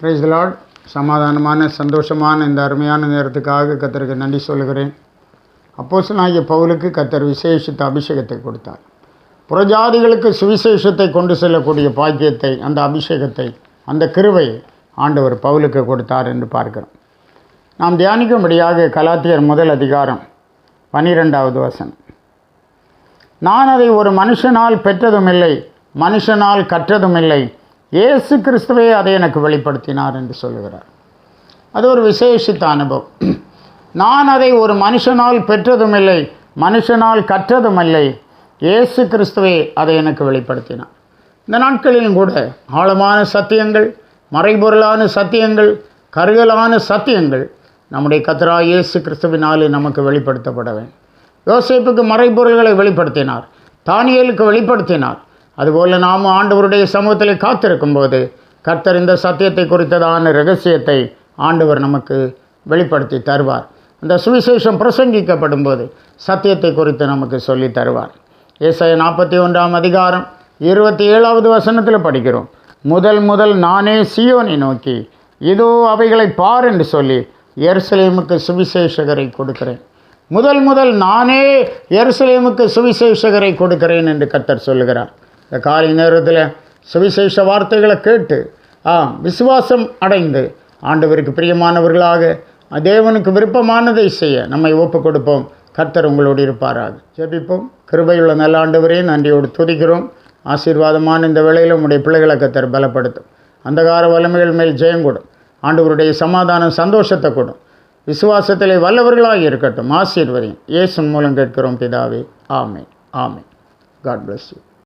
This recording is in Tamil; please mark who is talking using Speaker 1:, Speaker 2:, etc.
Speaker 1: பிரைஸ் லார்ட் சமாதானமான சந்தோஷமான இந்த அருமையான நேரத்துக்காக கத்தருக்கு நன்றி சொல்கிறேன் அப்போஸ்தலனாகிய பவுலுக்கு கத்தர் விசேஷித்த அபிஷேகத்தை கொடுத்தார். புறஜாதிகளுக்கு சுவிசேஷத்தை கொண்டு செல்லக்கூடிய பாக்கியத்தை அந்த அபிஷேகத்தை அந்த கிருவை ஆண்டவர் பவுலுக்கு கொடுத்தார் என்று பார்க்கிறோம். நாம் தியானிக்கும்படியாக கலாத்தியர் முதல் அதிகாரம் பனிரெண்டாவது வசனம். நான் அதை ஒரு மனுஷனால் பெற்றதுமில்லை மனுஷனால் கற்றதுமில்லை இயேசு கிறிஸ்துவே அதை எனக்கு வெளிப்படுத்தினார் என்று சொல்லுகிறார். அது ஒரு விசேஷித்த அனுபவம். நான் அதை ஒரு மனுஷனால் பெற்றதுமில்லை மனுஷனால் கற்றதுமில்லை. இயேசு கிறிஸ்துவே அதை எனக்கு வெளிப்படுத்தினார். இந்த நாட்களிலும் கூட ஆழமான சத்தியங்கள் மறைபொருளான சத்தியங்கள் கருகலான சத்தியங்கள் நம்முடைய கத்ரா இயேசு கிறிஸ்துவினாலே நமக்கு வெளிப்படுத்தப்பட வேண்டும். யோசிப்புக்கு மறைபொருள்களை வெளிப்படுத்தினார் தானியலுக்கு வெளிப்படுத்தினார் அதுபோல் நாம் ஆண்டவருடைய சமூகத்தில் காத்திருக்கும் போது கர்த்தர் இந்த சத்தியத்தை குறித்ததான ரகசியத்தை ஆண்டவர் நமக்கு வெளிப்படுத்தி தருவார். அந்த சுவிசேஷம் பிரசங்கிக்கப்படும் போது சத்தியத்தை குறித்து நமக்கு சொல்லி தருவார். இசை நாற்பத்தி ஒன்றாம் அதிகாரம் இருபத்தி ஏழாவது வசனத்தில் படிக்கிறோம். முதல் முதல் நானே சியோனை நோக்கி இதோ அவைகளை பார் என்று சொல்லி எருசலேமுக்கு சுவிசேஷகரை கொடுக்கிறேன். முதல் முதல் நானே எருசலேமுக்கு சுவிசேஷகரை கொடுக்கிறேன் என்று கர்த்தர் சொல்லுகிறார். இந்த காலை நேரத்தில் சுவிசேஷ வார்த்தைகளை கேட்டு ஆ விசுவாசம் அடைந்து ஆண்டவருக்கு பிரியமானவர்களாக தேவனுக்கு விருப்பமானதை செய்ய நம்மை ஒப்பு கொடுப்போம் கர்த்தர் உங்களோடு இருப்பாராக. ஜெபிப்போம். கிருபையுள்ள நல்ல ஆண்டவரே நன்றியோடு துதிக்கிறோம். ஆசீர்வாதமான இந்த வேளையில் உங்களுடைய பிள்ளைகளை கத்தர் பலப்படுத்தும். அந்தகார வலிமைகள் மேல் ஜெயம் கொடும். ஆண்டவருடைய சமாதானம் சந்தோஷத்தை கொடும். விசுவாசத்திலே வல்லவர்களாக இருக்கட்டும். ஆசீர்வதியும். இயேசு மூலம் கேட்கிறோம் பிதாவே. ஆமே ஆமே காட் பிளஸ் யூ